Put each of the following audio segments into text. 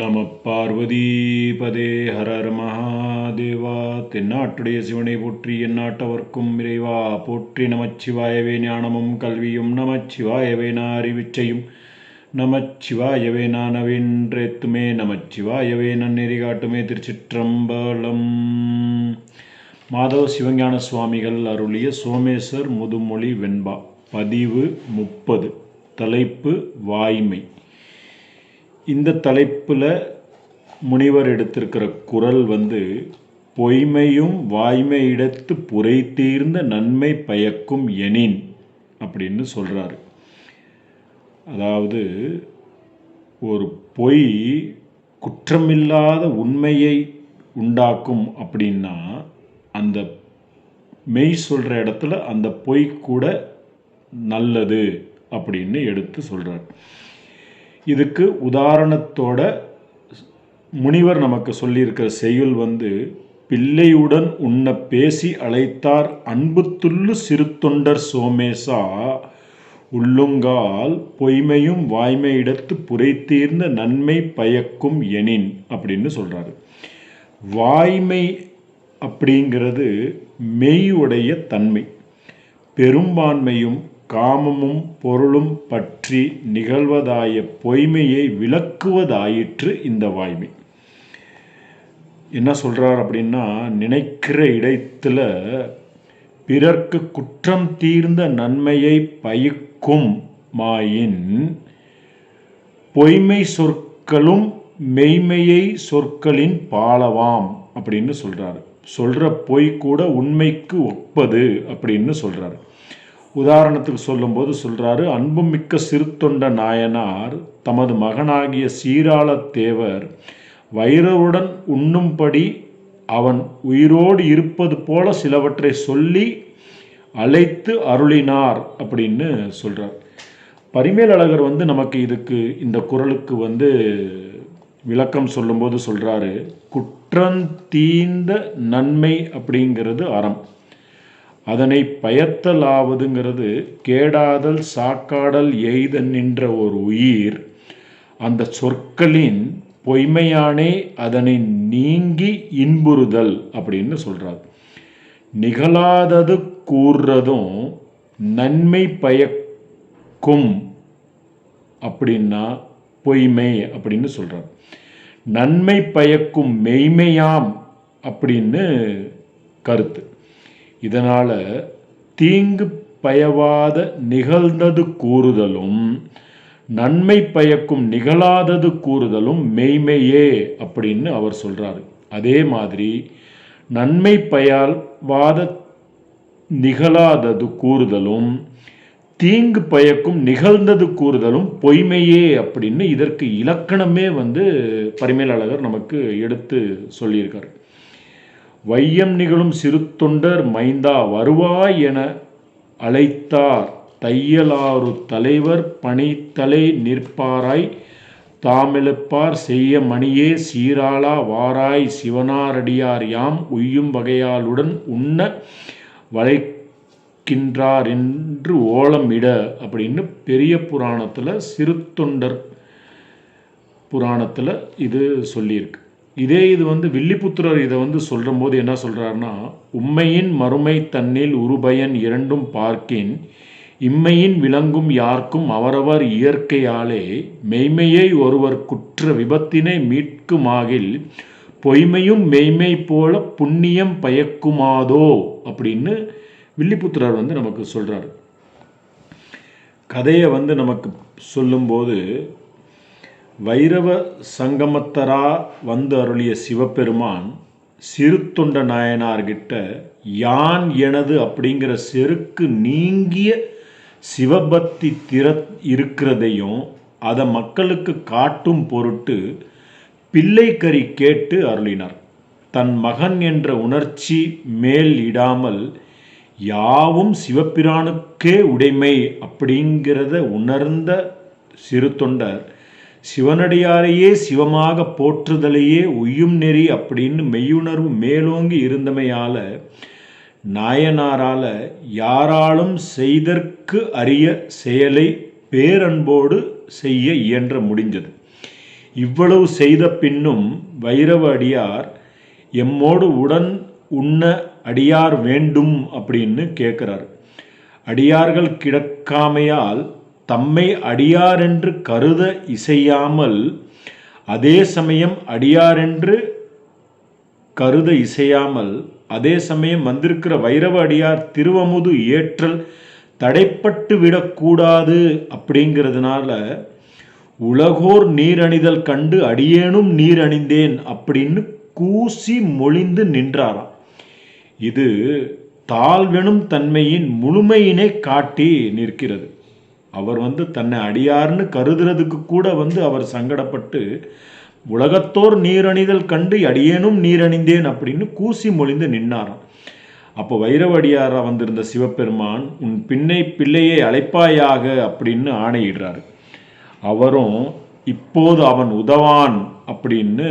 நம பார்வதிபதே ஹரர் மகாதேவா தென்னாட்டுடைய சிவனை போற்றி எந்நாட்டவர்க்கும் இறைவா போற்றி நமச்சிவாயவே ஞானமும் கல்வியும் நமச்சிவாயவே அறிவிச்சையும் நமச்சிவாயவே நானவென்றேத்துமே நமச்சிவாயவே நன்னெறி காட்டுமே திருச்சிற்றம்பலம் மாதவ சிவஞான சுவாமிகள் அருளிய சோமேஸ்வர் முதுமொழி வெண்பா பதிவு முப்பது தலைப்பு வாய்மை. இந்த தலைப்பில் முனிவர் எடுத்திருக்கிற குரல் வந்து பொய்மையும் வாய்மையிடத்து புரை தீர்ந்த நன்மை பயக்கும் எனின் அப்படின்னு சொல்கிறாரு அதாவது ஒரு பொய் குற்றமில்லாத உண்மையை உண்டாக்கும் அப்படின்னா அந்த மெய் சொல்கிற இடத்துல அந்த பொய் கூட நல்லது அப்படின்னு எடுத்து சொல்கிறார் இதுக்கு உதாரணத்தோட முனிவர் நமக்கு சொல்லியிருக்கிற செய்யுள் வந்து பிள்ளையுடன் உன்னை பேசி அழைத்தார் அன்புத்துள்ளு சிறு தொண்டர் சோமேசா உள்ளுங்கால் பொய்மையும் வாய்மையிடத்து புரைத்தீர்ந்த நன்மை பயக்கும் எனின் அப்படின்னு சொல்கிறாரு வாய்மை அப்படிங்கிறது மெய்யுடைய தன்மை. பெரும்பான்மையும் காமமும் பொருளும் பற்றி நிகழ்வதாய பொய்மையை விளக்குவதாயிற்று இந்த வாய்மை. என்ன சொல்கிறார் அப்படின்னா நினைக்கிற இடத்துல பிறர்க்கு குற்றம் தீர்ந்த நன்மையை பயிக்கும் மாயின் பொய்மை சொற்களும் மெய்மையை சொற்களின் பாலவாம் அப்படின்னு சொல்கிறாரு சொல்கிற பொய் கூட உண்மைக்கு ஒப்பது அப்படின்னு சொல்கிறாரு உதாரணத்துக்கு சொல்லும்போது சொல்கிறாரு அன்புமிக்க சிறுத்தொண்ட நாயனார் தமது மகனாகிய சீராள தேவர் வைரவுடன் உண்ணும்படி அவன் உயிரோடு இருப்பது போல சிலவற்றை சொல்லி அழைத்து அருளினார் அப்படின்னு சொல்கிறார் பரிமேலழகர் வந்து நமக்கு இதுக்கு இந்த குரலுக்கு வந்து விளக்கம் சொல்லும்போது சொல்கிறாரு குற்றந்தீந்த நன்மை அப்படிங்கிறது அறம். அதனை பயத்தலாவதுங்கிறது கேடாதல் சாக்காடல் எய்த நின்ற ஒரு உயிர். அந்த சொற்களின் பொய்மையானே அதனை நீங்கி இன்புறுதல் அப்படின்னு சொல்கிறார் நிகழாதது கூறுறதும் நன்மை பயக்கும் அப்படின்னா பொய்மை அப்படின்னு சொல்கிறார் நன்மை பயக்கும் மெய்மையாம் அப்படின்னு கருத்து. இதனால் தீங்கு பயவாத நிகழ்ந்தது கூறுதலும் நன்மை பயக்கும் நிகழாதது கூறுதலும் மெய்மையே அப்படின்னு அவர் சொல்கிறாரு அதே மாதிரி நன்மை பயவாத நிகழாதது கூறுதலும் தீங்கு பயக்கும் நிகழ்ந்தது கூறுதலும் பொய்மையே அப்படின்னு இதற்கு இலக்கணமே வந்து பரிமேலழகர் நமக்கு எடுத்து சொல்லியிருக்கார். வையம் நிகழும் சிறு தொண்டர் மைந்தா வருவாய் என அழைத்தார். தையலாறு தலைவர் பணித்தலை நிற்பாராய் தாமெழுப்பார் செய்ய மணியே சீராளா வாராய் சிவனாரடியார் யாம் உய்யும் வகையாளுடன் உண்ண வளைக்கின்றார் என்று ஓலம் அப்படின்னு பெரிய புராணத்தில் சிறு தொண்டர் புராணத்தில் இது சொல்லியிருக்கு. இதே இது வந்து வில்லிபுத்திரர் இதை வந்து சொல்கிற போது என்ன சொல்கிறாருன்னா உண்மையின் மறுமை தன்னில் உருபயன் இரண்டும் பார்க்கின் இம்மையின் விளங்கும் யாருக்கும் அவரவர் இயற்கையாலே மெய்மையை ஒருவர் குற்ற விபத்தினை மீட்குமாகில் பொய்மையும் மெய்மை போல புண்ணியம் பயக்குமாதோ? அப்படின்னு வில்லிபுத்திரர் வந்து நமக்கு சொல்கிறார் கதையை வந்து நமக்கு சொல்லும்போது வைரவ சங்கமத்தரா வந்து அருளிய சிவபெருமான் சிறு தொண்ட நாயனார்கிட்ட யான் எனது அப்படிங்கிற செருக்கு நீங்கிய சிவபக்தி திற இருக்கிறதையும் அதை மக்களுக்கு காட்டும் பொருட்டு பிள்ளைக்கறி கேட்டு அருளினார். தன் மகன் என்ற உணர்ச்சி மேல் இடாமல் யாவும் சிவபிரானுக்கே உடைமை அப்படிங்கிறத உணர்ந்த சிறு தொண்டர் சிவனடியாரையே சிவமாக போற்றுதலையே உய்யும் நெறி அப்படின்னு மெய்யுணர்வு மேலோங்கி இருந்தமையால் நாயனாரால் யாராலும் செய்தற்கு அரிய செயலை பேரன்போடு செய்ய இயன்ற முடிந்தது இவ்வளவு செய்த பின்னும் வைரவ அடியார் எம்மோடு உடன் உண்ண அடியார் வேண்டும் அப்படின்னு கேட்குறார். அடியார்கள் கிடக்காமையால் தம்மை அடியாரென்று கருத இசையாமல் அதே சமயம் அடியாரென்று கருத இசையாமல் அதே சமயம் வந்திருக்கிற வைரவ அடியார் திருவமுது ஏற்றல் தடைப்பட்டு விடக்கூடாது அப்படிங்கிறதுனால உலகோர் நீரணிதல் கண்டு அடியேனும் நீர் அணிந்தேன் அப்படின்னு கூசி மொழிந்து நின்றாராம். இது தாழ்வெனும் தன்மையின் முழுமையினை காட்டி நிற்கிறது. அவர் வந்து தன்னை அடியார்னு கருதுறதுக்கு கூட வந்து அவர் சங்கடப்பட்டு உலகத்தோர் நீரணிதல் கண்டு அடியேனும் நீரணிந்தேன் அப்படின்னு கூசி மொழிந்து நின்னாராம். அப்போ வைரவடியாரா வந்திருந்த சிவபெருமான் உன் பின்னை பிள்ளையை அழைப்பாயாக அப்படின்னு ஆணையிடுறாரு. அவரும் இப்போது அவன் உதவான் அப்படின்னு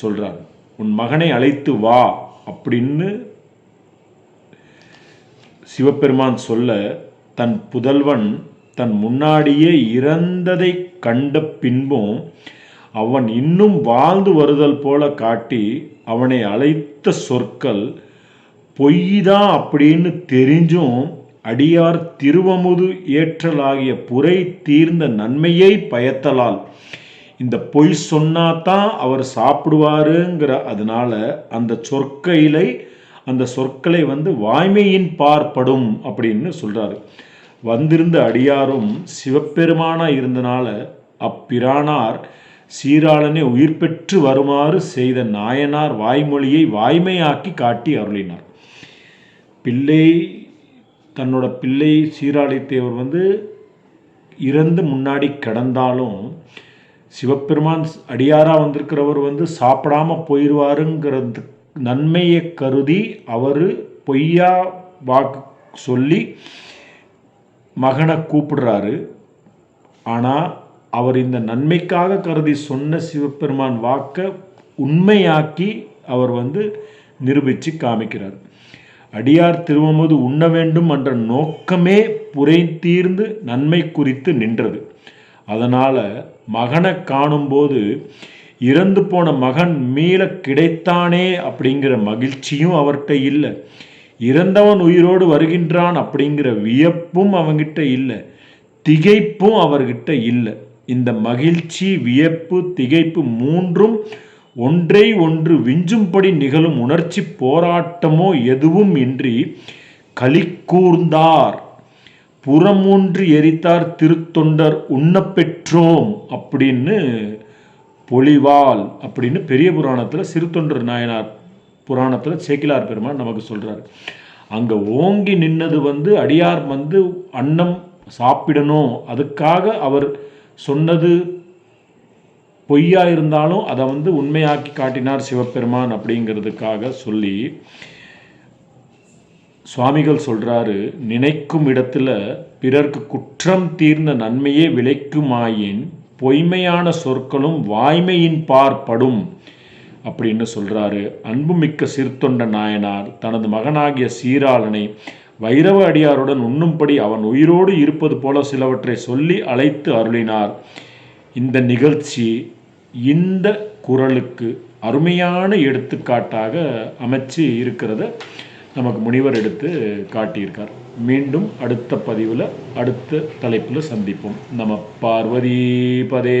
சொல்றார். உன் மகனை அழைத்து வா அப்படின்னு சிவபெருமான் சொல்ல தன் புதல்வன் தன் முன்னாடியே இறந்ததை கண்ட பின்பும் அவன் இன்னும் வாழ்ந்து வருதல் போல காட்டி அவனை அழைத்த சொற்கள் பொய்தான் அப்படின்னு தெரிஞ்சும் அடியார் திருவமுது ஏற்றலாகிய புரை தீர்ந்த நன்மையை பயத்தலால் இந்த பொய் சொன்னாதான் அவர் சாப்பிடுவாருங்கிற அதனால அந்த சொற்கையிலை அந்த சொற்களை வந்து வாய்மையின் பார்ப்படும் அப்படின்னு சொல்றாரு. வந்திருந்த அடியாரும் சிவபெருமானா இருந்தனால அப்பிரானார் சீராளனை உயிர் பெற்று வருமாறு செய்த நாயனார் வாய்மொழியை வாய்மையாக்கி காட்டி அருளினார். பிள்ளை தன்னோட பிள்ளை சீராளித்தேவர் வந்து இறந்து முன்னாடி கிடந்தாலும் சிவபெருமான் அடியாராக வந்திருக்கிறவர் வந்து சாப்பிடாம போயிடுவாருங்கிறது நன்மையை கருதி அவர் பொய்யா வாக்கு சொல்லி மகனை கூப்பிடுறாரு. ஆனால் அவர் இந்த நன்மைக்காக கருதி சொன்ன சிவபெருமான் வாக்கை உண்மையாக்கி அவர் வந்து நிரூபித்து காமிக்கிறார். அடியார் திருவமுது உண்ண வேண்டும் என்ற நோக்கமே புரை தீர்ந்து நன்மை குறித்து நின்றது. அதனால் மகனை காணும்போது இறந்து போன மகன் மீள கிடைத்தானே அப்படிங்கிற மகிழ்ச்சியும் அவர்கிட்ட இல்லை. இறந்தவன் உயிரோடு வருகின்றான் அப்படிங்கிற வியப்பும் அவங்கிட்ட இல்லை. திகைப்பும் அவர்கிட்ட இல்லை. இந்த மகிழ்ச்சி வியப்பு திகைப்பு மூன்றும் ஒன்றை ஒன்று விஞ்சும்படி நிகழும் உணர்ச்சி போராட்டமோ எதுவும் இன்றி கலிக்கூர்ந்தார் புறமூன்று எரித்தார் திருத்தொண்டர் உண்ணப்பெற்றோம் அப்படின்னு பொலிவால் அப்படின்னு பெரிய புராணத்தில் சிறுத்தொண்டர் நாயனார் புராணத்தில் சேக்கிலார் பெருமான் நமக்கு சொல்கிறார் அங்கே ஓங்கி நின்னது வந்து அடியார் வந்து அன்னம் சாப்பிடணும். அதுக்காக அவர் சொன்னது பொய்யா இருந்தாலும் அதை வந்து உண்மையாக்கி காட்டினார் சிவபெருமான் அப்படிங்கிறதுக்காக சொல்லி சுவாமிகள் சொல்கிறாரு நினைக்கும் இடத்துல பிறர்க்கு குற்றம் தீர்ந்த நன்மையே விளைக்குமாயின் பொய்மையான சொற்களும் வாய்மையின் பார்ப்படும் அப்படின்னு சொல்கிறாரு அன்புமிக்க சிறுத்தொண்ட நாயனார் தனது மகனாகிய சீராளனை வைரவ அடியாருடன் உண்ணும்படி அவன் உயிரோடு இருப்பது போல சிலவற்றை சொல்லி அழைத்து அருளினார். இந்த நிகழ்ச்சி இந்த குரலுக்கு அருமையான எடுத்துக்காட்டாக அமைச்சு இருக்கிறத நமக்கு முனிவர் எடுத்து காட்டியிருக்கார். மீண்டும் அடுத்த பதிவில் அடுத்த தலைப்பில் சந்திப்போம். நம்ம பார்வதி பதே